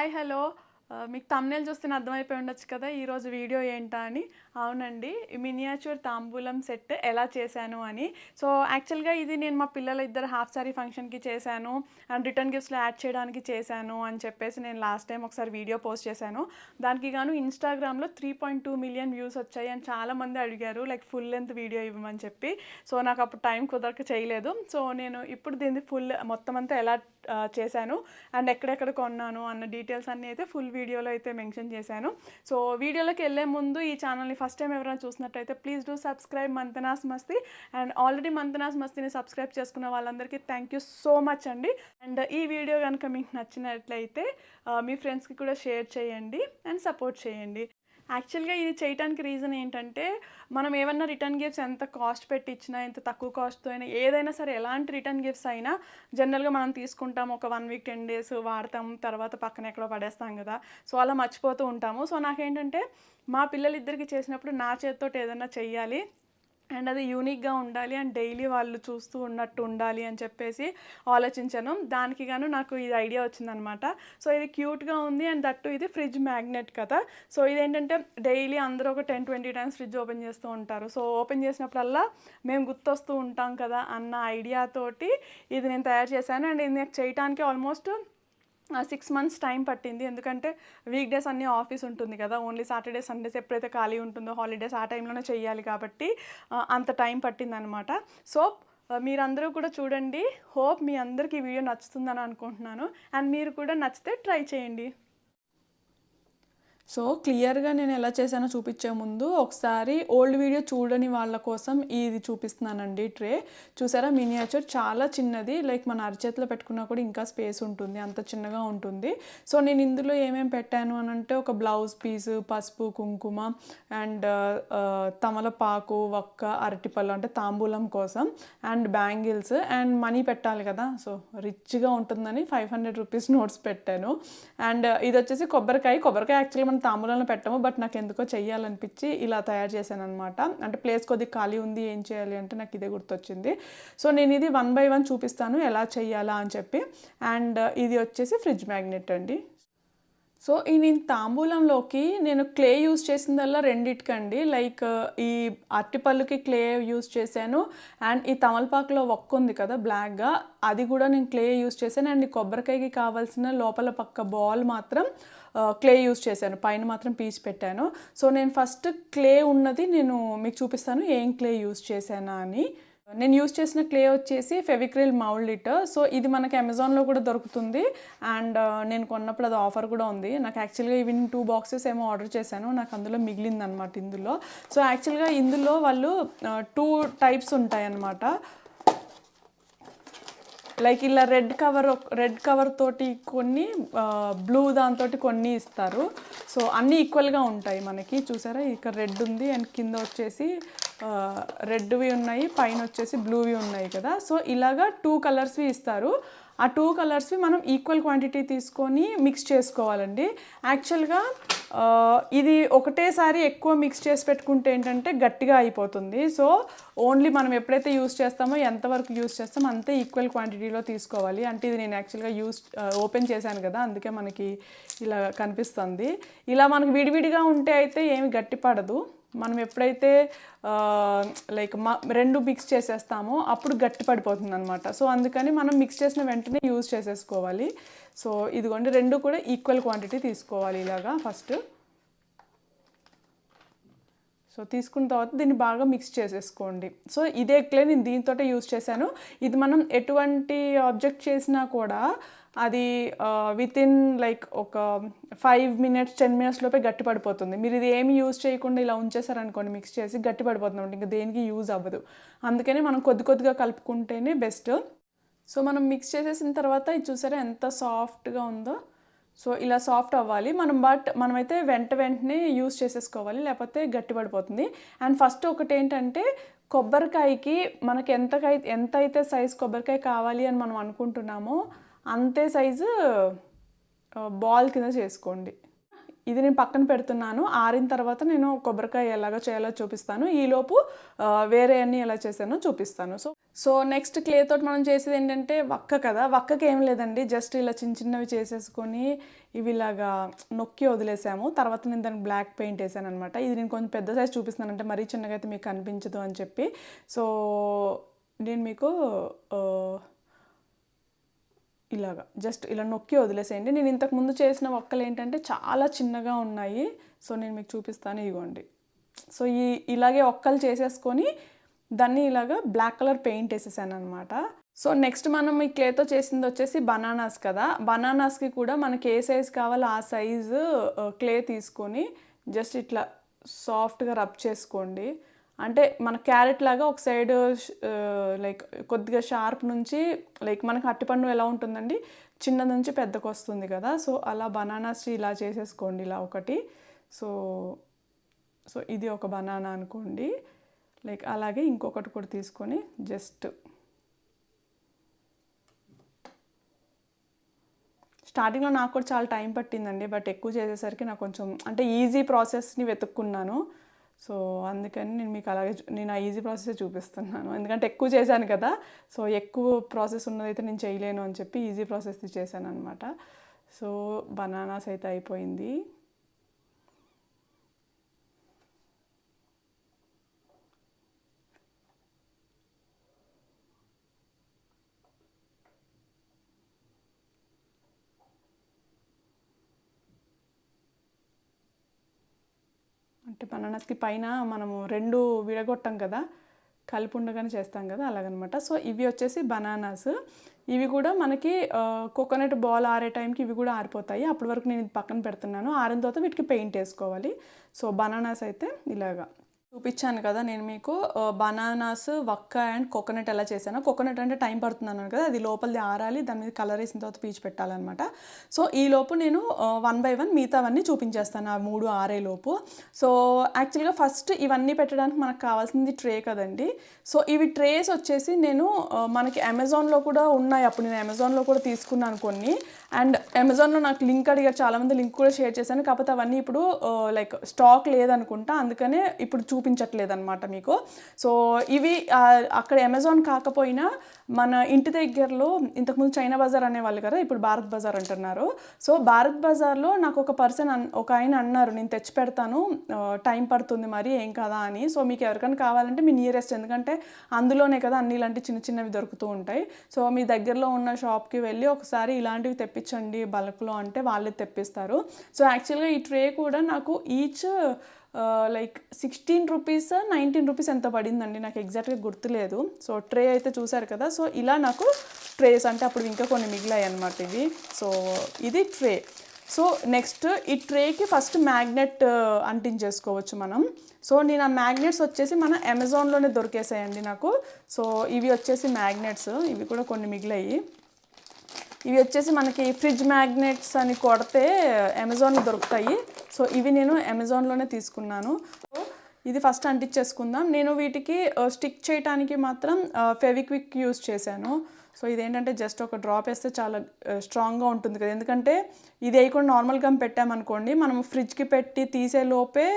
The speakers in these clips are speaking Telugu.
Hi hello. మీకు తమ్నేలు చూస్తే అర్థమైపోయి ఉండొచ్చు కదా ఈరోజు వీడియో ఏంటా అని. అవునండి మినియాచూర్ తాంబూలం సెట్ ఎలా చేశాను అని. సో యాక్చువల్గా ఇది నేను మా పిల్లల ఇద్దరు హాఫ్ సారీ ఫంక్షన్కి చేశాను అండ్ రిటర్న్ గిఫ్ట్స్లో యాడ్ చేయడానికి చేశాను అని చెప్పేసి నేను లాస్ట్ టైం ఒకసారి వీడియో పోస్ట్ చేశాను. దానికి గాను ఇన్స్టాగ్రామ్లో three point two million views వచ్చాయి అని చాలామంది అడిగారు లైక్ ఫుల్ లెంత్ వీడియో ఇవ్వమని చెప్పి. సో నాకు అప్పుడు టైం కుదరక చేయలేదు. సో నేను ఇప్పుడు దీన్ని ఫుల్ మొత్తం అంతా ఎలా చేశాను. అండ్ ఎక్కడెక్కడ కొన్నాను అన్న డీటెయిల్స్ అన్నీ అయితే ఫుల్ వీడియోలో అయితే మెన్షన్ చేశాను. సో వీడియోలోకి వెళ్ళే ముందు ఈ ఛానల్ని ఫస్ట్ టైం ఎవరైనా చూసినట్టయితే please do subscribe Manthana's Masti. And already Manthana's మస్తిని subscribe చేసుకున్న వాళ్ళందరికీ థ్యాంక్ యూ సో మచ్ అండి. అండ్ ఈ వీడియో కనుక మీకు నచ్చినట్లయితే మీ ఫ్రెండ్స్కి కూడా షేర్ చేయండి అండ్ సపోర్ట్ చేయండి. యాక్చువల్గా ఇది చేయటానికి రీజన్ ఏంటంటే మనం ఏమన్నా రిటర్న్ గిఫ్ట్స్ ఎంత కాస్ట్ పెట్టి ఇచ్చినా ఎంత తక్కువ కాస్ట్తో అయినా ఏదైనా సరే ఎలాంటి రిటర్న్ గిఫ్ట్స్ అయినా జనరల్గా మనం తీసుకుంటాం. ఒక వన్ వీక్ టెన్ డేస్ వాడతాం తర్వాత పక్కన ఎక్కడో పడేస్తాం కదా. సో అలా మర్చిపోతూ ఉంటాము. సో నాకేంటంటే మా పిల్లలిద్దరికి చేసినప్పుడు నా చేతితో ఏదైనా చెయ్యాలి. అండ్ అది యూనిక్గా ఉండాలి అండ్ డైలీ వాళ్ళు చూస్తూ ఉన్నట్టు ఉండాలి అని చెప్పేసి ఆలోచించాను. దానికి గాను నాకు ఇది ఐడియా వచ్చిందనమాట. సో ఇది క్యూట్గా ఉంది అండ్ దట్టు ఇది ఫ్రిడ్జ్ మ్యాగ్నెట్ కదా. సో ఇదేంటంటే డైలీ అందరూ ఒక ten twenty times fridge open చేస్తూ ఉంటారు. సో ఓపెన్ చేసినప్పుడల్లా మేము గుర్తొస్తూ ఉంటాం కదా అన్న ఐడియాతోటి ఇది నేను తయారు చేశాను. అండ్ ఇది నాకు చేయటానికి ఆల్మోస్ట్ సిక్స్ మంత్స్ టైం పట్టింది. ఎందుకంటే వీక్ డేస్ అన్నీ ఆఫీస్ ఉంటుంది కదా. ఓన్లీ సాటర్డే సండేస్ ఎప్పుడైతే ఖాళీ ఉంటుందో హాలిడేస్ ఆ టైంలోనే చేయాలి కాబట్టి అంత టైం పట్టింది అనమాట సో మీరందరూ కూడా చూడండి. హోప్ మీ అందరికీ ఈ వీడియో నచ్చుతుందని అనుకుంటున్నాను. అండ్ మీరు కూడా నచ్చితే ట్రై చేయండి. సో క్లియర్గా నేను ఎలా చేశానో చూపించే ముందు ఒకసారి ఓల్డ్ వీడియో చూడని వాళ్ళ కోసం ఇది చూపిస్తున్నానండి ట్రే. చూసారా? మినియేచర్ చాలా చిన్నది. లైక్ మన అరచేతిలో పెట్టుకున్నా కూడా ఇంకా స్పేస్ ఉంటుంది. అంత చిన్నగా ఉంటుంది. సో నేను ఇందులో ఏమేమి పెట్టాను అని అంటే ఒక బ్లౌజ్ పీస్ పసుపు కుంకుమ అండ్ తమలపాకు వక్క అరటిపళ్ళు అంటే తాంబూలం కోసం అండ్ బ్యాంగిల్స్ అండ్ మనీ పెట్టాలి కదా. సో రిచ్గా ఉంటుందని ఫైవ్ హండ్రెడ్ రూపీస్ నోట్స్ పెట్టాను. అండ్ ఇది వచ్చేసి కొబ్బరికాయ. కొబ్బరికాయ యాక్చువల్లీ మనం తాంబూలంలో పెట్టము బట్ నాకు ఎందుకో చెయ్యాలనిపించి ఇలా తయారు చేశాను అనమాట అంటే ప్లేస్ కొద్దిగా ఖాళీ ఉంది ఏం చేయాలి అంటే నాకు ఇదే గుర్తొచ్చింది. సో నేను ఇది వన్ బై వన్ చూపిస్తాను ఎలా చెయ్యాలా అని చెప్పి. అండ్ ఇది వచ్చేసి ఫ్రిడ్జ్ మ్యాగ్నెట్ అండి. సో ఈ నేను తాంబూలంలోకి నేను క్లే యూస్ చేసిందల్లా రెండిటికండి. లైక్ ఈ అరటిపళ్ళుకి క్లే యూస్ చేశాను. అండ్ ఈ తమలపాకులో ఒక్క ఉంది కదా బ్లాక్గా. అది కూడా నేను క్లే యూస్ చేశాను. అండ్ ఈ కొబ్బరికాయకి కావాల్సిన లోపల పక్క బాల్ మాత్రం క్లే యూస్ చేశాను. పైన మాత్రం పీచ్ పెట్టాను. సో నేను ఫస్ట్ క్లే ఉన్నది నేను మీకు చూపిస్తాను. ఏం క్లే యూస్ చేశానా అని. నేను యూస్ చేసిన క్లే వచ్చేసి ఫెవిక్రిల్ మౌల్డిట్ సో ఇది మనకి అమెజాన్లో కూడా దొరుకుతుంది. అండ్ నేను కొన్నప్పుడు అది ఆఫర్ కూడా ఉంది. నాకు యాక్చువల్గా ఇవి టూ బాక్సెస్ ఏమో ఆర్డర్ చేశాను. నాకు అందులో మిగిలింది అనమాట ఇందులో. సో యాక్చువల్గా ఇందులో వాళ్ళు టూ టైప్స్ ఉంటాయన్నమాట. లైక్ ఇలా రెడ్ కవర్ రెడ్ కవర్ తోటి కొన్ని బ్లూ దాంతో కొన్ని ఇస్తారు. సో అన్నీ ఈక్వల్గా ఉంటాయి మనకి. చూసారా? ఇక్కడ రెడ్ ఉంది అండ్ కింద వచ్చేసి రెడ్వి ఉన్నాయి పైన వచ్చేసి బ్లూవి ఉన్నాయి కదా. సో ఇలాగా టూ కలర్స్వి ఇస్తారు. ఆ టూ కలర్స్వి మనం ఈక్వల్ క్వాంటిటీ తీసుకొని మిక్స్ చేసుకోవాలండి. యాక్చువల్గా ఇది ఒకటేసారి ఎక్కువ మిక్స్ చేసి పెట్టుకుంటే ఏంటంటే గట్టిగా అయిపోతుంది. సో ఓన్లీ మనం ఎప్పుడైతే యూస్ చేస్తామో ఎంతవరకు యూస్ చేస్తామో అంతే ఈక్వల్ క్వాంటిటీలో తీసుకోవాలి. అంటే ఇది నేను యాక్చువల్గా యూస్ ఓపెన్ చేశాను కదా అందుకే మనకి ఇలా కనిపిస్తుంది. ఇలా మనకి విడివిడిగా ఉంటే అయితే ఏమి గట్టి పడదు మనం ఎప్పుడైతే లైక్ మా రెండు మిక్స్ చేసేస్తామో అప్పుడు గట్టి పడిపోతుంది అనమాట సో అందుకని మనం మిక్స్ చేసిన వెంటనే యూజ్ చేసేసుకోవాలి. సో ఇదిగోండి రెండు కూడా ఈక్వల్ క్వాంటిటీ తీసుకోవాలి ఇలాగా ఫస్ట్. సో తీసుకున్న తర్వాత దీన్ని బాగా మిక్స్ చేసేసుకోండి. సో ఇదే క్లే నేను దీంతో యూజ్ చేశాను. ఇది మనం ఎటువంటి ఆబ్జెక్ట్ చేసినా కూడా అది విత్ ఇన్ లైక్ ఒక ఫైవ్ మినిట్స్ టెన్ మినిట్స్ లోపే గట్టి పడిపోతుంది మీరు ఇది ఏమి యూజ్ చేయకుండా ఇలా ఉంచేసారనుకోండి మిక్స్ చేసి గట్టి పడిపోతుంది ఇంకా దేనికి యూజ్ అవ్వదు. అందుకనే మనం కొద్ది కొద్దిగా కలుపుకుంటేనే బెస్ట్ సో మనం మిక్స్ చేసేసిన తర్వాత ఇది చూసారా ఎంత సాఫ్ట్గా ఉందో? సో ఇలా సాఫ్ట్ అవ్వాలి. మనం బట్ మనమైతే వెంట వెంటనే యూస్ చేసేసుకోవాలి లేకపోతే గట్టి పడిపోతుంది అండ్ ఫస్ట్ ఒకటి ఏంటంటే కొబ్బరికాయకి మనకి ఎంతకై ఎంత అయితే సైజ్ కొబ్బరికాయ కావాలి అని మనం అనుకుంటున్నామో అంతే సైజు బాల్ కింద చేసుకోండి. ఇది నేను పక్కన పెడుతున్నాను. ఆరిన తర్వాత నేను కొబ్బరికాయ ఎలాగ చేయాలో చూపిస్తాను. ఈలోపు వేరే అన్ని ఎలా చేశానో చూపిస్తాను. సో సో నెక్స్ట్ క్లే తోటి మనం చేసేది ఏంటంటే వక్క కదా. వక్కకి ఏం లేదండి. జస్ట్ ఇలా చిన్న చిన్నవి చేసేసుకొని ఇవి ఇలాగా నొక్కి వదిలేసాము. తర్వాత నేను దానికి బ్లాక్ పెయింట్ వేసాను అనమాట ఇది నేను కొంచెం పెద్ద సైజ్ చూపిస్తున్నాను. అంటే మరీ చిన్నగా అయితే మీకు కనిపించదు అని చెప్పి. సో నేను మీకు ఇలాగా. జస్ట్ ఇలా నొక్కి వదిలేసేయండి. నేను ఇంతకు ముందు చేసిన ఒక్కలు ఏంటంటే చాలా చిన్నగా ఉన్నాయి. సో నేను మీకు చూపిస్తాను ఇదిగోండి సో ఈ ఇలాగే ఒక్కలు చేసేసుకొని దాన్ని ఇలాగా బ్లాక్ కలర్ పెయింట్ వేసేసాను అనమాట సో నెక్స్ట్ మనం ఈ క్లేతో చేసింది వచ్చేసి బనానాస్ కదా. బనానాస్కి కూడా మనకి ఏ సైజ్ కావాలో ఆ సైజు క్లే తీసుకొని జస్ట్ ఇట్లా సాఫ్ట్గా రబ్ చేసుకోండి. అంటే మన క్యారెట్ లాగా ఒక సైడ్ లైక్ కొద్దిగా షార్ప్ నుంచి లైక్ మనకు అట్టిపండు ఎలా ఉంటుందండి? చిన్న నుంచి పెద్దకు వస్తుంది కదా. సో అలా బనానాస్ ఇలా చేసేసుకోండి ఇలా ఒకటి. సో సో ఇది ఒక బనానా అనుకోండి. లైక్ అలాగే ఇంకొకటి కూడా తీసుకొని జస్ట్ స్టార్టింగ్లో నాకు కూడా చాలా టైం పట్టిందండి. బట్ ఎక్కువ చేసేసరికి నాకు కొంచెం అంటే ఈజీ ప్రాసెస్ని వెతుక్కున్నాను. సో అందుకని నేను మీకు అలాగే నేను ఆ ఈజీ ప్రాసెస్ చూపిస్తున్నాను. ఎందుకంటే ఎక్కువ చేశాను కదా సో ఎక్కువ ప్రాసెస్ ఉన్నదైతే నేను చేయలేను అని చెప్పి ఈజీ ప్రాసెస్ చేశాను అనమాట సో బనానాస్ అయితే అయిపోయింది. అంటే బనానాస్కి పైన మనము రెండు విడగొట్టాం కదా కలిపి ఉండగానే చేస్తాం కదా అలాగనమాట. సో ఇవి వచ్చేసి బనానాస్. ఇవి కూడా మనకి కోకోనట్ బాల్ ఆరే టైంకి ఇవి కూడా ఆరిపోతాయి. అప్పటి వరకు నేను ఇది పక్కన పెడుతున్నాను. ఆరిన తర్వాత వీటికి పెయింట్ వేసుకోవాలి. సో బనానాస్ అయితే ఇలాగా. చూపించాను కదా నేను మీకు. బనానాస్ వక్క అండ్ కోకోనట్ ఎలా చేశాను. కోకోనట్ అంటే టైం పడుతుంది అన్నాను కదా అది లోపలిది ఆరాలి దాని మీద కలర్ వేసిన తర్వాత పీచు పెట్టాలన్నమాట. సో ఈ లోపు నేను వన్ బై వన్ మిగతావన్నీ చూపించేస్తాను ఆ మూడు ఆరే లోపు. సో యాక్చువల్గా ఫస్ట్ ఇవన్నీ పెట్టడానికి మనకు కావాల్సింది ట్రే కదండి. సో ఇవి ట్రేస్ వచ్చేసి నేను మనకి అమెజాన్లో కూడా ఉన్నాయి. అప్పుడు నేను అమెజాన్లో కూడా తీసుకున్నాను కొన్ని. అండ్ అమెజాన్లో నాకు లింక్ అడిగారు చాలామంది లింక్ కూడా షేర్ చేశాను. కాకపోతే అవన్నీ ఇప్పుడు లైక్ స్టాక్ లేదనుకుంటా అందుకనే ఇప్పుడు చూపించట్లేదు అనమాట మీకు. సో ఇవి అక్కడ అమెజాన్ కాకపోయినా మన ఇంటి దగ్గరలో ఇంతకుముందు చైనా బజార్ అనేవాళ్ళు కదా ఇప్పుడు భారత్ బజార్ అంటున్నారు. సో భారత్ బజార్లో నాకు ఒక పర్సన్ ఒక ఆయన అన్నారు నేను తెచ్చి పెడతాను టైం పడుతుంది మరి ఏం కదా అని. సో మీకు ఎవరికైనా కావాలంటే మీ నియరెస్ట్ ఎందుకంటే అందులోనే కదా అన్ని ఇలాంటి చిన్న చిన్నవి దొరుకుతూ ఉంటాయి. సో మీ దగ్గరలో ఉన్న షాప్కి వెళ్ళి ఒకసారి ఇలాంటివి తెప్పి తెప్పించండి బల్క్లో అంటే వాళ్ళే తెప్పిస్తారు. సో యాక్చువల్గా ఈ ట్రే కూడా నాకు each like sixteen rupees nineteen rupees ఎంత పడిందండి నాకు ఎగ్జాక్ట్గా గుర్తులేదు. సో ట్రే అయితే చూసారు కదా సో ఇలా నాకు ట్రేస్ అంటే అప్పుడు ఇంకా కొన్ని మిగిలాయి అనమాట ఇవి. సో ఇది ట్రే. సో నెక్స్ట్ ఈ ట్రేకి ఫస్ట్ మ్యాగ్నెట్ అంటించేసుకోవచ్చు మనం. సో నేను ఆ మ్యాగ్నెట్స్ వచ్చేసి మన అమెజాన్లోనే దొరికేసాయండి నాకు. సో ఇవి వచ్చేసి మ్యాగ్నెట్స్. ఇవి కూడా కొన్ని మిగిలాయి. ఇవి వచ్చేసి మనకి ఫ్రిడ్జ్ మ్యాగ్నెట్స్ అని కొడితే అమెజాన్లో దొరుకుతాయి. సో ఇవి నేను అమెజాన్లోనే తీసుకున్నాను. సో ఇది ఫస్ట్ అంటించేసుకుందాం. నేను వీటికి స్టిక్ చేయడానికి మాత్రం ఫెవిక్విక్ యూస్ చేశాను. సో ఇదేంటంటే జస్ట్ ఒక డ్రాప్ వేస్తే చాలా స్ట్రాంగ్గా ఉంటుంది కదా. ఎందుకంటే ఇది వేయకుండా నార్మల్ గమ్ పెట్టామనుకోండి మనం ఫ్రిడ్జ్కి పెట్టి తీసే లోపే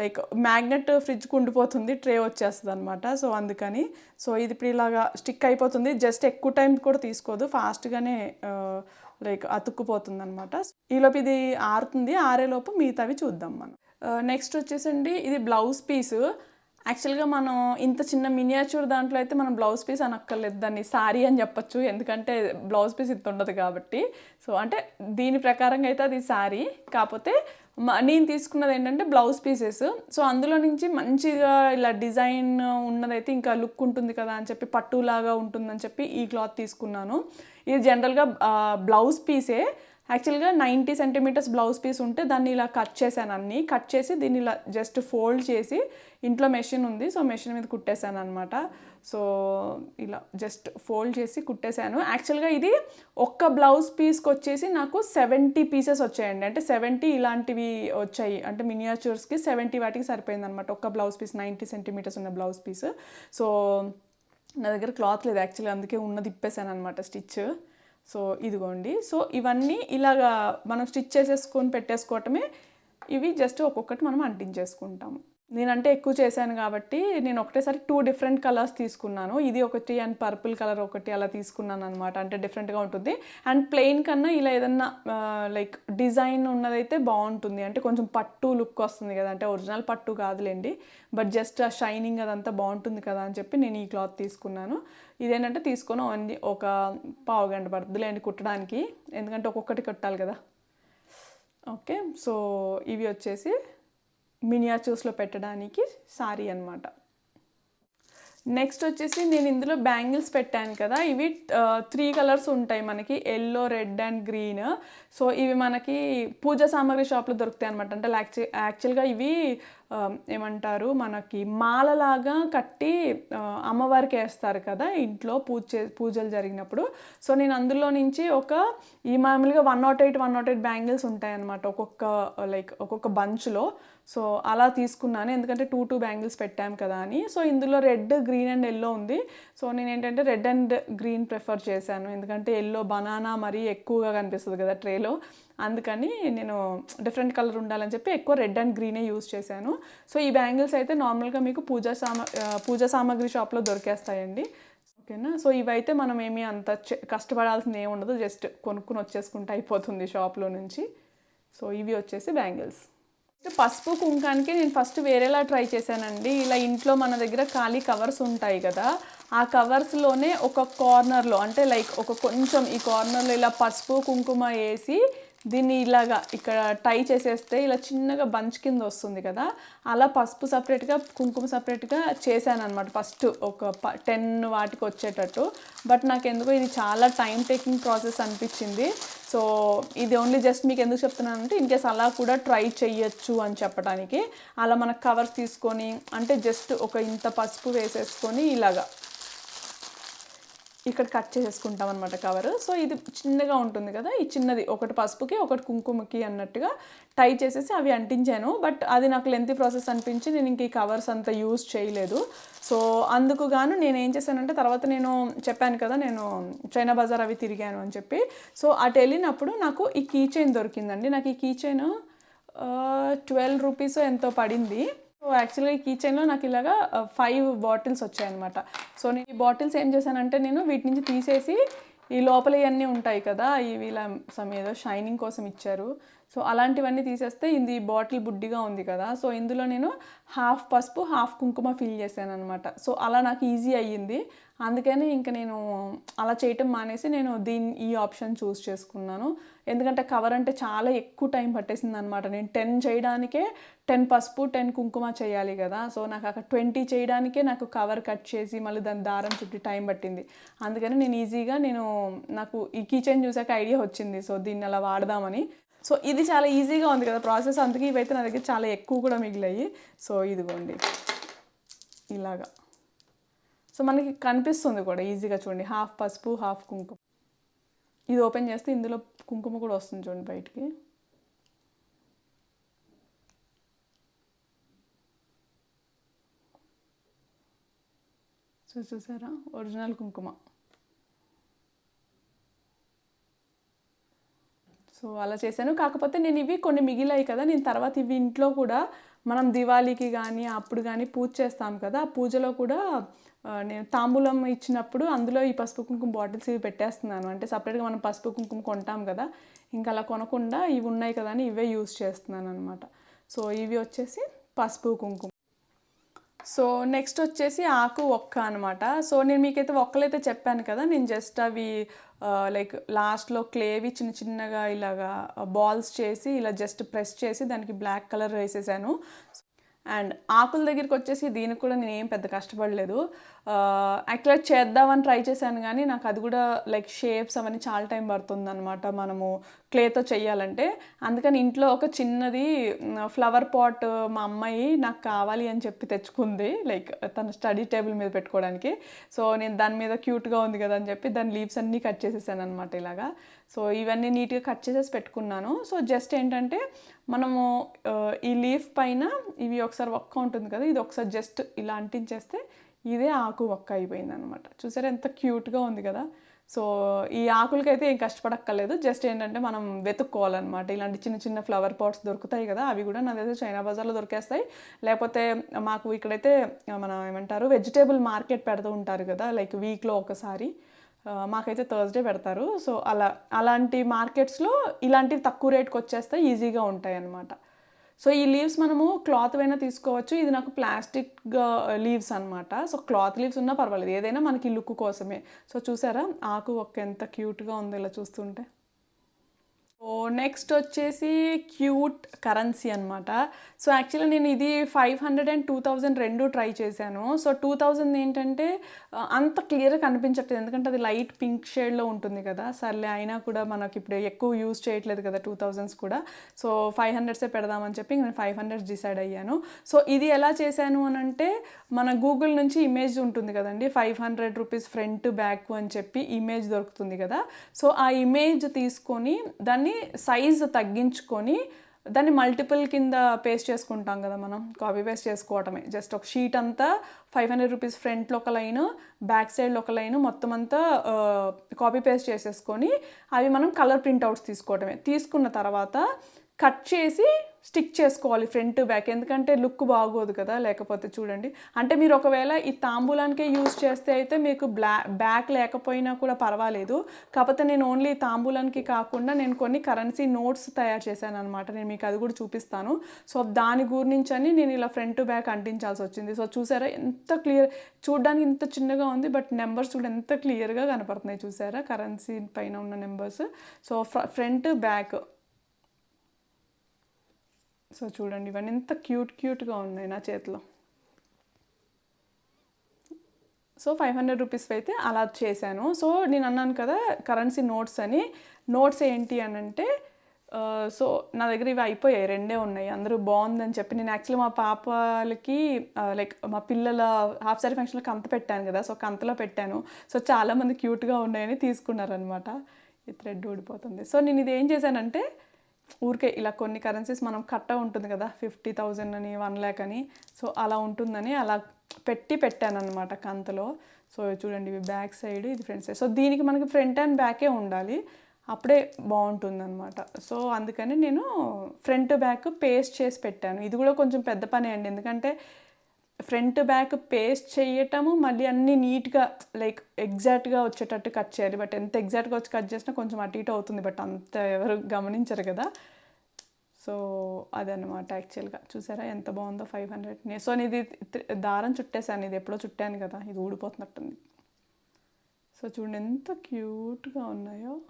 లైక్ మ్యాగ్నెట్ ఫ్రిడ్జ్కి ఉండిపోతుంది ట్రే వచ్చేస్తుంది అనమాట సో అందుకని సో ఇది ఇప్పుడు ఇలాగా స్టిక్ అయిపోతుంది. జస్ట్ ఎక్కువ టైం కూడా తీసుకోదు. ఫాస్ట్గానే లైక్ అతుక్కుపోతుంది అనమాట ఈలోపు ఇది ఆరుతుంది. ఆరేలోపు మిగతావి చూద్దాం మనం. నెక్స్ట్ వచ్చేసండి. ఇది బ్లౌజ్ పీసు యాక్చువల్గా మనం ఇంత చిన్న మినియాచూర్ దాంట్లో అయితే మనం బ్లౌజ్ పీస్ అనక్కర్లేదు. దాన్ని సారీ అని చెప్పచ్చు. ఎందుకంటే బ్లౌజ్ పీస్ ఇంత ఉండదు కాబట్టి. సో అంటే దీని ప్రకారంగా అయితే అది సారీ కాకపోతే నేను తీసుకున్నది ఏంటంటే బ్లౌజ్ పీసెస్. సో అందులో నుంచి మంచిగా ఇలా డిజైన్ ఉన్నదైతే ఇంకా లుక్ ఉంటుంది కదా అని చెప్పి పట్టులాగా ఉంటుందని చెప్పి ఈ క్లాత్ తీసుకున్నాను. ఇది జనరల్గా బ్లౌజ్ పీసే. యాక్చువల్గా నైంటీ సెంటీమీటర్స్ బ్లౌజ్ పీస్ ఉంటే దాన్ని ఇలా కట్ చేశాను అన్ని. కట్ చేసి దీన్ని ఇలా జస్ట్ ఫోల్డ్ చేసి ఇంట్లో మెషిన్ ఉంది సో మెషిన్ మీద కుట్టేశాను అనమాట సో ఇలా జస్ట్ ఫోల్డ్ చేసి కుట్టేశాను. యాక్చువల్గా ఇది ఒక్క బ్లౌజ్ పీస్కి వచ్చేసి నాకు సెవెంటీ పీసెస్ వచ్చాయండి. అంటే సెవెంటీ ఇలాంటివి వచ్చాయి. అంటే మినియేచర్స్కి సెవెంటీ వాటికి సరిపోయింది అనమాట ఒక్క బ్లౌజ్ పీస్ నైంటీ సెంటీమీటర్స్ ఉన్న బ్లౌజ్ పీస్ సో నా దగ్గర క్లాత్ లేదు. యాక్చువల్గా అందుకే ఉన్నది ఇప్పేశాను అనమాట స్టిచ్ సో ఇదిగోండి. సో ఇవన్నీ ఇలాగా మనం స్టిచ్ చేసేసుకొని పెట్టేసుకోవటమే. ఇవి జస్ట్ ఒక్కొక్కటి మనం అంటించేసుకుంటాము. నేనంటే ఎక్కువ చేశాను కాబట్టి నేను ఒకటేసారి టూ డిఫరెంట్ కలర్స్ తీసుకున్నాను. ఇది ఒకటి అండ్ పర్పుల్ కలర్ ఒకటి అలా తీసుకున్నాను అనమాట అంటే డిఫరెంట్గా ఉంటుంది. అండ్ ప్లెయిన్ కన్నా ఇలా ఏదన్నా లైక్ డిజైన్ ఉన్నదైతే బాగుంటుంది. అంటే కొంచెం పట్టు లుక్ వస్తుంది కదా. అంటే ఒరిజినల్ పట్టు కాదులేండి. బట్ జస్ట్ ఆ షైనింగ్ అదంతా బాగుంటుంది కదా అని చెప్పి నేను ఈ క్లాత్ తీసుకున్నాను. ఇదేంటంటే తీసుకొని ఓన్లీ ఒక పావు గంట పడుతుందిలేండి కుట్టడానికి. ఎందుకంటే ఒక్కొక్కటి కుట్టాలి కదా. ఓకే సో ఇవి వచ్చేసి మినియాచూస్లో పెట్టడానికి సారీ అనమాట నెక్స్ట్ వచ్చేసి నేను ఇందులో బ్యాంగిల్స్ పెట్టాను కదా ఇవి త్రీ కలర్స్ ఉంటాయి మనకి yellow red and green so ఇవి మనకి పూజ సామాగ్రి షాప్లో దొరుకుతాయి అనమాట అంటే యాక్చువల్గా ఇవి ఏమంటారు మనకి మాలలాగా కట్టి అమ్మవారికి వేస్తారు కదా ఇంట్లో పూజ చే పూజలు జరిగినప్పుడు. సో నేను అందులో నుంచి ఒక ఈ మామూలుగా one nought eight one nought eight bangles ఉంటాయన్నమాట ఒక్కొక్క లైక్ ఒక్కొక్క బంచ్లో. సో అలా తీసుకున్నాను. ఎందుకంటే టూ టూ బ్యాంగిల్స్ పెట్టాం కదా అని. సో ఇందులో రెడ్ గ్రీన్ అండ్ ఎల్లో ఉంది. సో నేను ఏంటంటే రెడ్ అండ్ గ్రీన్ ప్రిఫర్ చేశాను. ఎందుకంటే ఎల్లో బనానా మరీ ఎక్కువగా కనిపిస్తుంది కదా ట్రేలో. అందుకని నేను డిఫరెంట్ కలర్ ఉండాలని చెప్పి ఎక్కువ రెడ్ అండ్ గ్రీనే యూస్ చేశాను. సో ఈ బ్యాంగిల్స్ అయితే నార్మల్గా మీకు పూజా సామా పూజా సామాగ్రి షాప్లో దొరికేస్తాయండి. ఓకేనా? సో ఇవైతే మనం ఏమీ అంత చె- కష్టపడాల్సింది ఏమి ఉండదు. జస్ట్ కొనుక్కుని వచ్చేసుకుంటే అయిపోతుంది షాప్లో నుంచి. సో ఇవి వచ్చేసి బ్యాంగిల్స్. పసుపు కుంకానికి నేను ఫస్ట్ వేరేలా ట్రై చేశానండి. ఇలా ఇంట్లో మన దగ్గర ఖాళీ కవర్స్ ఉంటాయి కదా ఆ కవర్స్లోనే ఒక కార్నర్లో అంటే లైక్ ఒక కొంచెం ఈ కార్నర్లో ఇలా పసుపు కుంకుమ వేసి దీన్ని ఇలాగా ఇక్కడ టై చేసేస్తే ఇలా చిన్నగా బంచ్ కింద వస్తుంది కదా అలా పసుపు సపరేట్గా కుంకుమ సపరేట్గా చేశాను అనమాట ఫస్ట్ ఒక టెన్ వాటికి వచ్చేటట్టు. బట్ నాకు ఎందుకో ఇది చాలా టైం టేకింగ్ ప్రాసెస్ అనిపించింది. సో ఇది ఓన్లీ జస్ట్ మీకు ఎందుకు చెప్తున్నానంటే ఇన్ కేస్ అలా కూడా ట్రై చేయొచ్చు అని చెప్పడానికి. అలా మనకు కవర్స్ తీసుకొని అంటే జస్ట్ ఒక ఇంత పసుపు వేసేసుకొని ఇలాగా ఇక్కడ కట్ చేసేసుకుంటాం అనమాట కవర్. సో ఇది చిన్నగా ఉంటుంది కదా ఈ చిన్నది. ఒకటి పసుపుకి ఒకటి కుంకుమకి అన్నట్టుగా టై చేసేసి అవి అంటించాను. బట్ అది నాకు లెంత్ ప్రాసెస్ అనిపించి నేను ఇంక ఈ కవర్స్ అంత యూజ్ చేయలేదు. సో అందుకు గాను నేను ఏం చేశానంటే తర్వాత నేను చెప్పాను కదా నేను చైనా బజార్ అవి తిరిగాను అని చెప్పి. సో అటు వెళ్ళినప్పుడు నాకు ఈ కీ చైన్ దొరికిందండి. నాకు ఈ కీ చైన్ ట్వెల్వ్ రూపీస్ ఎంతో పడింది. సో యాక్చువల్గా ఈ కిచెన్లో నాకు ఇలాగా ఫైవ్ బాటిల్స్ వచ్చాయన్నమాట. సో నేను ఈ బాటిల్స్ ఏం చేశానంటే నేను వీటి నుంచి తీసేసి ఈ లోపల ఇవన్నీ ఉంటాయి కదా ఇవి ఇలా సమ్ ఏదో షైనింగ్ కోసం ఇచ్చారు. సో అలాంటివన్నీ తీసేస్తే ఇది బాటిల్ బుడ్డిగా ఉంది కదా. సో ఇందులో నేను హాఫ్ పసుపు హాఫ్ కుంకుమ ఫిల్ చేశాను అనమాట సో అలా నాకు ఈజీ అయ్యింది. అందుకని ఇంకా నేను అలా చేయటం మానేసి నేను దీన్ని ఈ ఆప్షన్ చూస్ చేసుకున్నాను. ఎందుకంటే కవర్ అంటే చాలా ఎక్కువ టైం పట్టేసింది అనమాట నేను టెన్ చేయడానికే టెన్ పసుపు టెన్ కుంకుమ చేయాలి కదా. సో నాకు అక్కడ ట్వంటీ చేయడానికే నాకు కవర్ కట్ చేసి మళ్ళీ దాని దారం చుట్టి టైం పట్టింది. అందుకని నేను ఈజీగా నేను నాకు ఈ కిచెన్ చూసాక ఐడియా వచ్చింది. సో దీన్ని అలా వాడదామని. సో ఇది చాలా ఈజీగా ఉంది కదా ప్రాసెస్ అందుకే ఇవైతే నా దగ్గర చాలా ఎక్కువ కూడా మిగిలాయి. సో ఇదిగోండి. ఇలాగా. సో మనకి కనిపిస్తుంది కూడా ఈజీగా చూడండి. హాఫ్ పసుపు హాఫ్ కుంకుమ. ఇది ఓపెన్ చేస్తే ఇందులో కుంకుమ కూడా వస్తుంది చూడండి బయటికి. సో చూసారా? ఒరిజినల్ కుంకుమ. సో అలా చేశాను. కాకపోతే నేను ఇవి కొన్ని మిగిలాయి కదా నేను తర్వాత ఇవి ఇంట్లో కూడా మనం దివాళీకి కానీ అప్పుడు కానీ పూజ చేస్తాం కదా ఆ పూజలో కూడా నేను తాంబూలం ఇచ్చినప్పుడు అందులో ఈ పసుపు కుంకుమ బాటిల్స్ ఇవి పెట్టేస్తున్నాను. అంటే సపరేట్గా మనం పసుపు కుంకుమ కొంటాం కదా ఇంకా అలా కొనకుండా ఇవి ఉన్నాయి కదా అని ఇవే యూజ్ చేస్తున్నాను అనమాట సో ఇవి వచ్చేసి పసుపు కుంకుమ. సో నెక్స్ట్ వచ్చేసి ఆకు ఒక్క అనమాట సో నేను మీకైతే ఒక్కలైతే చెప్పాను కదా నేను జస్ట్ అవి లైక్ లాస్ట్లో క్లేవి చిన్న చిన్నగా ఇలాగా బాల్స్ చేసి ఇలా జస్ట్ ప్రెస్ చేసి దానికి బ్లాక్ కలర్ వేసేసాను. అండ్ ఆకుల దగ్గరికి వచ్చేసి దీనికి కూడా నేను ఏం పెద్ద కష్టపడలేదు. యాక్చువల్గా చేద్దామని ట్రై చేశాను కానీ నాకు అది కూడా లైక్ షేప్స్ అవన్నీ చాలా టైం పడుతుంది అనమాట మనము క్లేతో చేయాలంటే అందుకని ఇంట్లో ఒక చిన్నది ఫ్లవర్ పాట్ మా అమ్మాయి నాకు కావాలి అని చెప్పి తెచ్చుకుంది లైక్ తన స్టడీ టేబుల్ మీద పెట్టుకోవడానికి. సో నేను దాని మీద క్యూట్గా ఉంది కదా అని చెప్పి దాని లీవ్స్ అన్నీ కట్ చేసేసాను అనమాట ఇలాగా. సో ఇవన్నీ నీట్గా కట్ చేసేసి పెట్టుకున్నాను. సో జస్ట్ ఏంటంటే మనము ఈ లీఫ్ పైన ఇవి ఒకసారి ఒక్క ఉంటుంది కదా ఇది ఒకసారి జస్ట్ ఇలా అంటించేస్తే ఇదే ఆకు ఒక్క అయిపోయింది అనమాట చూసారా ఎంత క్యూట్గా ఉంది కదా? సో ఈ ఆకులకైతే ఏం కష్టపడక్కర్లేదు. జస్ట్ ఏంటంటే మనం వెతుక్కోవాలన్నమాట. ఇలాంటి చిన్న చిన్న ఫ్లవర్ పాట్స్ దొరుకుతాయి కదా అవి కూడా నా దగ్గర చైనా బజార్లో దొరికేస్తాయి. లేకపోతే మాకు ఇక్కడైతే మన ఏమంటారు వెజిటేబుల్ మార్కెట్ పెడుతూ ఉంటారు కదా లైక్ వీక్లో ఒకసారి. మాకైతే థర్స్డే పెడతారు. సో అలా అలాంటి మార్కెట్స్లో ఇలాంటివి తక్కువ రేట్కి వచ్చేస్తే ఈజీగా ఉంటాయి అన్నమాట సో ఈ లీవ్స్ మనము క్లాత్ అయినా తీసుకోవచ్చు. ఇది నాకు ప్లాస్టిక్ లీవ్స్ అన్నమాట. సో క్లాత్ లీవ్స్ ఉన్నా పర్వాలేదు. ఏదైనా మనకి లుక్ కోసమే. సో చూసారా? ఆకు ఒక్క ఎంత క్యూట్గా ఉందో ఇలా చూస్తుంటే. సో నెక్స్ట్ వచ్చేసి క్యూట్ కరెన్సీ అనమాట సో యాక్చువల్లీ నేను ఇది five hundred and two thousand రెండు ట్రై చేశాను. సో టూ థౌజండ్ ఏంటంటే అంత క్లియర్గా కనిపించట్లేదు. ఎందుకంటే అది లైట్ పింక్ షేడ్లో ఉంటుంది కదా. సర్లే అయినా కూడా మనకి ఇప్పుడు ఎక్కువ యూజ్ చేయట్లేదు కదా టూ థౌజండ్స్ కూడా. సో ఫైవ్ హండ్రెడ్సే పెడదామని చెప్పి నేను ఫైవ్ హండ్రెడ్స్ డిసైడ్ అయ్యాను. సో ఇది ఎలా చేశాను అని అంటే మన గూగుల్ నుంచి ఇమేజ్ ఉంటుంది కదండి. Five hundred rupees front back అని చెప్పి ఇమేజ్ దొరుకుతుంది కదా. సో ఆ ఇమేజ్ తీసుకొని దాన్ని సైజు తగ్గించుకొని దాన్ని మల్టిపుల్ కింద పేస్ట్ చేసుకుంటాం కదా మనం. కాపీ పేస్ట్ చేసుకోవటమే. జస్ట్ ఒక షీట్ అంతా ఫైవ్ హండ్రెడ్ రూపీస్ ఫ్రంట్లో ఒక లైన్ బ్యాక్ సైడ్లో ఒక లైన్ మొత్తం అంతా కాపీ పేస్ట్ చేసేసుకొని అవి మనం కలర్ ప్రింట్అవుట్స్ తీసుకోవటమే. తీసుకున్న తర్వాత కట్ చేసి స్టిక్ చేసుకోవాలి ఫ్రంట్ బ్యాక్. ఎందుకంటే లుక్ బాగోదు కదా లేకపోతే చూడండి. అంటే మీరు ఒకవేళ ఈ తాంబూలానికే యూజ్ చేస్తే అయితే మీకు బ్లా బ్యాక్ లేకపోయినా కూడా పర్వాలేదు. కాకపోతే నేను ఓన్లీ తాంబూలానికి కాకుండా నేను కొన్ని కరెన్సీ నోట్స్ తయారు చేశాను అనమాట నేను మీకు అది కూడా చూపిస్తాను. సో దాని గురించి అని నేను ఇలా ఫ్రంట్ బ్యాక్ అంటించాల్సి వచ్చింది. సో చూసారా ఎంత క్లియర్ చూడడానికి ఇంత చిన్నగా ఉంది బట్ నెంబర్స్ కూడా ఎంత క్లియర్గా కనపడుతున్నాయి. చూసారా కరెన్సీ పైన ఉన్న numbers. So front back. So చూడండి ఇవన్నీ ఎంత క్యూట్ క్యూట్గా ఉన్నాయి నా చేతిలో. సో ఫైవ్ హండ్రెడ్ రూపీస్ అయితే అలా చేశాను. సో నేను అన్నాను కదా కరెన్సీ నోట్స్ అని. నోట్స్ ఏంటి అని అంటే సో నా దగ్గర ఇవి అయిపోయాయి రెండే ఉన్నాయి. అందరూ బాగుందని చెప్పి నేను యాక్చువల్లీ మా పాపలకి లైక్ మా పిల్లల హాఫ్ సారీ ఫంక్షన్లో కంత పెట్టాను కదా సో కంతలో పెట్టాను. సో చాలామంది క్యూట్గా ఉన్నాయని తీసుకున్నారనమాట ఈ థ్రెడ్ ఊడిపోతుంది. సో నేను ఇది ఏం చేశానంటే ఊరికే ఇలా కొన్ని కరెన్సీస్ మనం కట్ట ఉంటుంది కదా ఫిఫ్టీ థౌజండ్ అని వన్ ల్యాక్ అని. సో అలా ఉంటుందని అలా పెట్టి పెట్టాను అనమాట కంతలో. సో చూడండి ఇవి బ్యాక్ సైడ్ ఇది ఫ్రంట్ సైడ్ సో దీనికి మనకి ఫ్రంట్ అండ్ బ్యాకే ఉండాలి. అప్పుడే బాగుంటుంది అనమాట సో అందుకని నేను ఫ్రంట్ బ్యాక్ పేస్ట్ చేసి పెట్టాను. ఇది కూడా కొంచెం పెద్ద పని అండి. ఎందుకంటే ఫ్రంట్ బ్యాక్ పేస్ట్ చేయటము మళ్ళీ అన్నీ నీట్గా లైక్ ఎగ్జాక్ట్గా వచ్చేటట్టు కట్ చేయాలి. బట్ ఎంత ఎగ్జాక్ట్గా వచ్చి కట్ చేసినా కొంచెం అటు ఇటు అవుతుంది. బట్ అంత ఎవరు గమనించరు కదా. సో అదనమాట యాక్చువల్గా. చూసారా? ఎంత బాగుందో ఫైవ్ హండ్రెడ్ సో నేను ఇది దారం చుట్టేసాను ఇది ఎప్పుడో చుట్టాను కదా. ఇది ఊడిపోతున్నట్టుంది. సో చూడండి ఎంత క్యూట్గా ఉన్నాయో.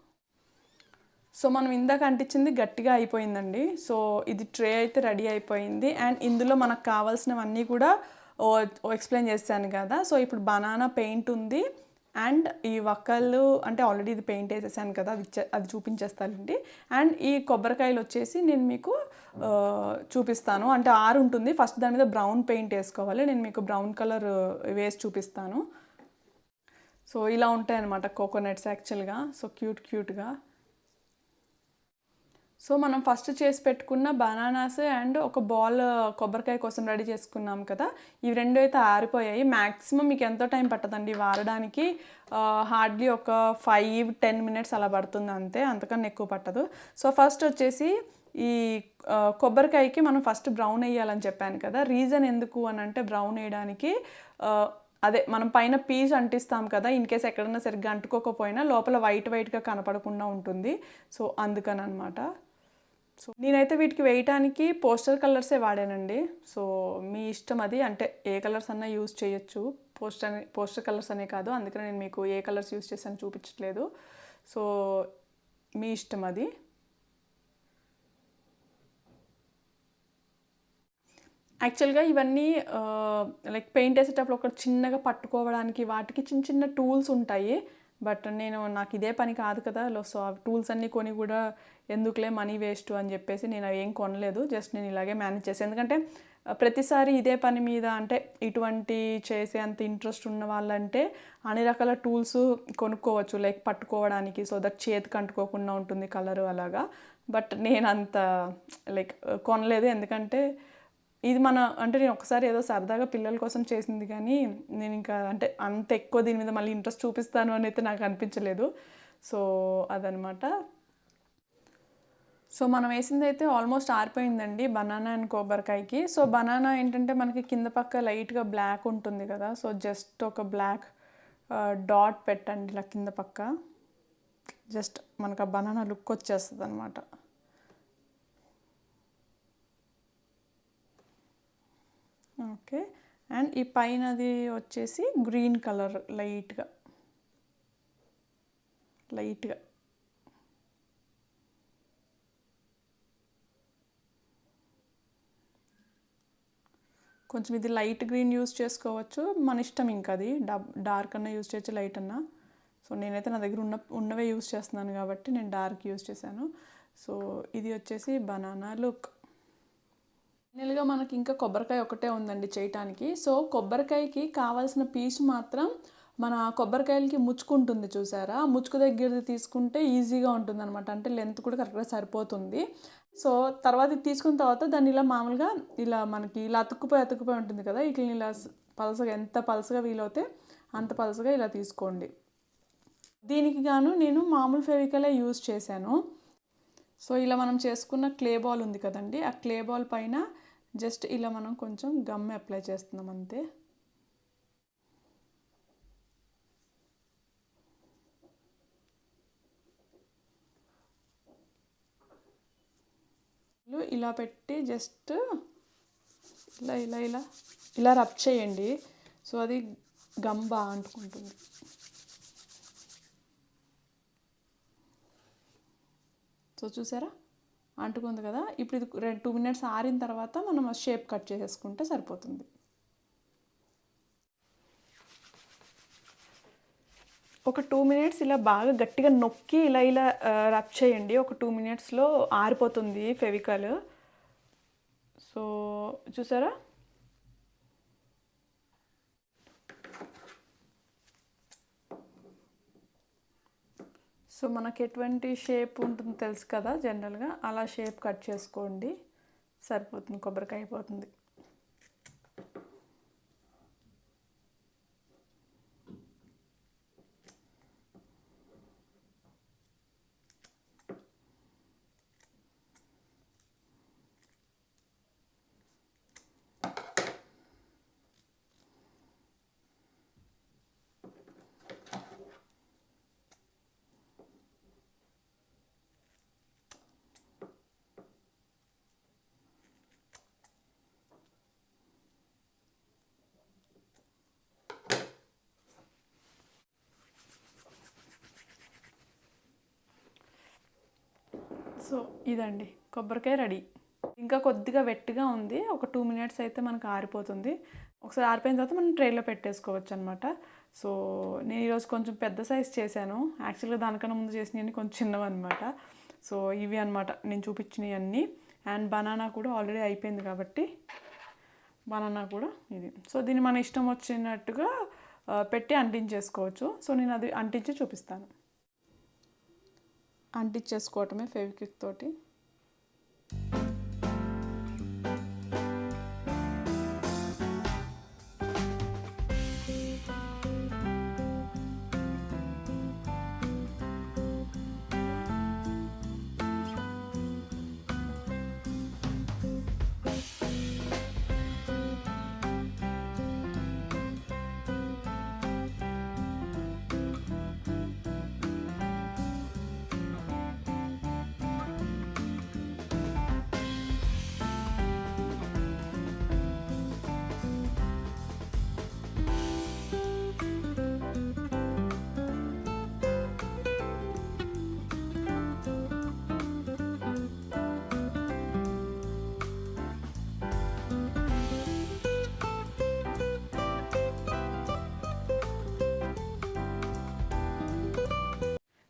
సో మనం ఇందాక అంటించింది గట్టిగా అయిపోయిందండి. సో ఇది ట్రే అయితే రెడీ అయిపోయింది. అండ్ ఇందులో మనకు కావాల్సినవన్నీ కూడా ఎక్స్ప్లెయిన్ చేశాను కదా. సో ఇప్పుడు బనానా పెయింట్ ఉంది. అండ్ ఈ వక్కలు అంటే ఆల్రెడీ ఇది పెయింట్ వేసేసాను కదా అది అది చూపించేస్తానండి. అండ్ ఈ కొబ్బరికాయలు వచ్చేసి నేను మీకు చూపిస్తాను. అంటే ఆరు ఉంటుంది. ఫస్ట్ దాని మీద బ్రౌన్ పెయింట్ వేసుకోవాలి. నేను మీకు బ్రౌన్ కలర్ వేసి చూపిస్తాను. సో ఇలా ఉంటాయన్నమాట కోకోనట్స్ యాక్చువల్గా. సో క్యూట్ క్యూట్గా. సో మనం ఫస్ట్ చేసి పెట్టుకున్న బనానాస్ అండ్ ఒక బాల్ కొబ్బరికాయ కోసం రెడీ చేసుకున్నాం కదా. ఇవి రెండు అయితే ఆరిపోయాయి. మ్యాక్సిమం మీకు ఎంతో టైం పట్టదండి ఇవి హార్డ్లీ ఒక ఫైవ్ టెన్ మినిట్స్ అలా పడుతుంది అంతే. అంతకన్నా ఎక్కువ పట్టదు. సో ఫస్ట్ వచ్చేసి ఈ కొబ్బరికాయకి మనం ఫస్ట్ బ్రౌన్ వేయాలని చెప్పాను కదా. రీజన్ ఎందుకు అని అంటే బ్రౌన్ వేయడానికి అదే మనం పైన పీస్ అంటిస్తాం కదా. ఇన్ కేస్ ఎక్కడైనా సరిగ్గా అంటుకోకపోయినా లోపల వైట్ వైట్గా కనపడకుండా ఉంటుంది. సో అందుకని అనమాట సో నేనైతే వీటికి వేయటానికి పోస్టర్ కలర్సే వాడానండి. సో మీ ఇష్టం అది. అంటే ఏ కలర్స్ అన్నా యూజ్ చేయొచ్చు. పోస్టర్ పోస్టర్ కలర్స్ అనే కాదు. అందుకనే నేను మీకు ఏ కలర్స్ యూజ్ చేశాను చూపించట్లేదు. సో మీ ఇష్టం అది. యాక్చువల్గా ఇవన్నీ uh, లైక్ పెయింట్ వేసేటప్పుడు ఒక చిన్నగా పట్టుకోవడానికి వాటికి చిన్న చిన్న టూల్స్ ఉంటాయి. బట్ నేను నాకు ఇదే పని కాదు కదా లో- సో ఆ టూల్స్ అన్నీ కొని కూడా ఎందుకులే మనీ వేస్ట్ అని చెప్పేసి నేను ఏం కొనలేదు. జస్ట్ నేను ఇలాగే మేనేజ్ చేసాను ఎందుకంటే ప్రతిసారి ఇదే పని మీద అంటే ఇటువంటి చేసే అంత ఇంట్రెస్ట్ ఉన్న వాళ్ళంటే అన్ని రకాల టూల్స్ కొనుక్కోవచ్చు. లైక్ పట్టుకోవడానికి సో దట్ చేతికి అంటుకోకుండా ఉంటుంది కలరు అలాగా. బట్ నేను అంత లైక్ కొనలేదు. ఎందుకంటే ఇది మన అంటే నేను ఒకసారి ఏదో సరదాగా పిల్లల కోసం చేసింది కానీ నేను ఇంకా అంటే అంత ఎక్కువ దీని మీద మళ్ళీ ఇంట్రెస్ట్ చూపిస్తాను అని అయితే నాకు అనిపించలేదు. సో అదనమాట. సో మనం వేసింది అయితే ఆల్మోస్ట్ ఆరిపోయిందండి బనానా అండ్ కొబ్బరికాయకి. సో బనానా ఏంటంటే మనకి కింద పక్క లైట్గా బ్లాక్ ఉంటుంది కదా. సో జస్ట్ ఒక బ్లాక్ డాట్ పెట్టండి ఇలా కింద పక్క. జస్ట్ మనకు ఆ బనానా లుక్ వచ్చేస్తుంది అనమాట ఓకే. అండ్ ఈ పైనది వచ్చేసి గ్రీన్ కలర్ లైట్గా. లైట్గా. కొంచెం ఇది లైట్ గ్రీన్ యూస్ చేసుకోవచ్చు. మన ఇష్టం ఇంకా అది. డార్క్ అన్న యూస్ చేయొచ్చు లైట్ అన్న. సో నేనైతే నా దగ్గర ఉన్న ఉన్నవే యూస్ చేస్తున్నాను కాబట్టి నేను డార్క్ యూస్ చేశాను. సో ఇది వచ్చేసి బనానా లుక్. ఫైనల్గా మనకి ఇంకా కొబ్బరికాయ ఒకటే ఉందండి చేయటానికి. సో కొబ్బరికాయకి కావాల్సిన పీచు మాత్రం మన కొబ్బరికాయలకి ముచ్చుకుంటుంది చూసారా? ముచ్చుకు దగ్గరది తీసుకుంటే ఈజీగా ఉంటుంది అనమాట అంటే లెంత్ కూడా కరెక్ట్గా సరిపోతుంది. సో తర్వాత తీసుకున్న తర్వాత దాన్ని ఇలా మామూలుగా ఇలా మనకి ఇలా అతుక్కుపోయి అతుక్కుపోయి ఉంటుంది కదా? ఇట్లా ఇలా పలసగా ఎంత పలసగా వీలవుతే అంత పలసగా ఇలా తీసుకోండి. దీనికి గాను నేను మామూలు ఫెవికలే యూజ్ చేశాను. సో ఇలా మనం చేసుకున్న క్లే బాల్ ఉంది కదండి ఆ క్లే బాల్ పైన జస్ట్ ఇలా మనం కొంచెం గమ్ అప్లై చేస్తున్నాం అంతే. ఇలా పెట్టి జస్ట్ ఇలా ఇలా ఇలా ఇలా రబ్ చేయండి. సో అది గమ్ బాగా అంటుకుంటుంది. సో చూసారా? అంటుకుంది కదా. ఇప్పుడు ఇది రెండు టూ మినిట్స్ ఆరిన తర్వాత మనం షేప్ కట్ చేసేసుకుంటే సరిపోతుంది. ఒక టూ మినిట్స్ ఇలా బాగా గట్టిగా నొక్కి ఇలా ఇలా రబ్ చేయండి. ఒక టూ మినిట్స్లో ఆరిపోతుంది ఫెవికల్. సో చూసారా? సో మనకి ఎటువంటి షేప్ ఉంటుందో తెలుసు కదా జనరల్గా అలా షేప్ కట్ చేసుకోండి. సరిపోతుంది కొబ్బరికాయ అయిపోతుంది. సో ఇదండి. కొబ్బరికాయ రెడీ. ఇంకా కొద్దిగా వెట్టిగా ఉంది. ఒక టూ మినిట్స్ అయితే మనకు ఆరిపోతుంది. ఒకసారి ఆరిపోయిన తర్వాత మనం ట్రైలో పెట్టేసుకోవచ్చు అనమాట సో నేను ఈరోజు కొంచెం పెద్ద సైజ్ చేశాను. యాక్చువల్గా దానికన్నా ముందు చేసినవి కొంచెం చిన్నవి అనమాట సో ఇవి అనమాట నేను చూపించినవి అన్నీ అండ్ బనానా కూడా ఆల్రెడీ అయిపోయింది కాబట్టి బనానా కూడా ఇది. సో దీన్ని మన ఇష్టం వచ్చినట్టుగా పెట్టి అంటించేసుకోవచ్చు. సో నేను అది అంటించి చూపిస్తాను. అంటించేసుకోవటమే ఫెవిక్విక్ తోటి.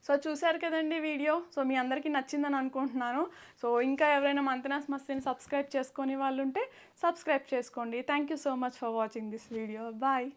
సో చూశారు కదండి వీడియో. సో మీ అందరికీ నచ్చిందని అనుకుంటున్నాను. సో ఇంకా ఎవరైనా మంతనాస్ మస్తిని సబ్స్క్రైబ్ చేసుకొని వాళ్ళు ఉంటే సబ్స్క్రైబ్ చేసుకోండి. Thank you so much for watching this video bye